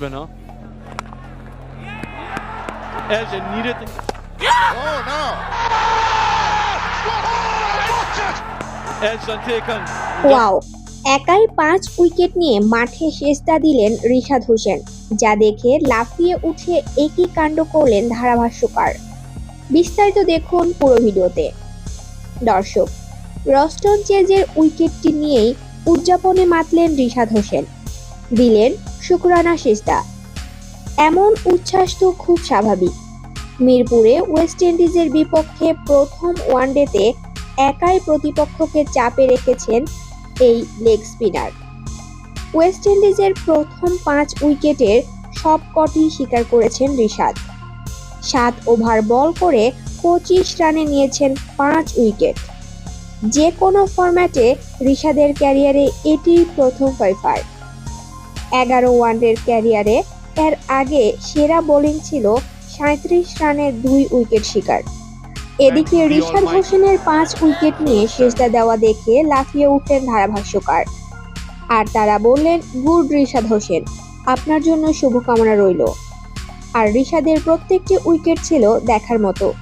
spinner. Elgin needed. Oh no! একাই পাঁচ wicket নিয়ে মাঠে দিলেন রিশাদ হোসেন যা দেখে লাফিয়ে উঠে একই কাণ্ড করলেন ধারাভাষ্যকার বিস্তারিত দেখুন পুরো ভিডিওতে দর্শক রস্টন চেজের উইকেটটি নিয়েই উদযাপনে মাতলেন রিশাদ হোসেন দিলেন শুক্রানা শেষদা এমন উচ্ছ্বাস তো খুব স্বাভাবিক। মিরপুরে ওয়েস্ট ইন্ডিজের বিপক্ষে প্রথম ওয়ানডেতে একাই প্রতিপক্ষকে চাপে রেখেছেন এই লেগ স্পিনার। ওয়েস্ট ইন্ডিজের প্রথম পাঁচ উইকেটের সবকটি স্বীকার করেছেন রিশাদ। সাত ওভার বল করে পঁচিশ রানে নিয়েছেন পাঁচ উইকেট। যে কোনো ফরম্যাটে রিশাদের ক্যারিয়ারে এটি প্রথম ফাইফার এগারো ওয়ানডের ক্যারিয়ারে এর আগে সেরা বোলিং ছিল সাঁত্রিশ রানের দুই উইকেট শিকার। এদিকে রিশাদ হোসেনের পাঁচ উইকেট নিয়ে শেষদা দেওয়া দেখে লাফিয়ে উঠলেন ধারাভাষ্যকার। আর তারা বললেন গুড রিশাদ হোসেন আপনার জন্য শুভকামনা রইল। আর রিশাদের প্রত্যেকটি উইকেট ছিল দেখার মতো।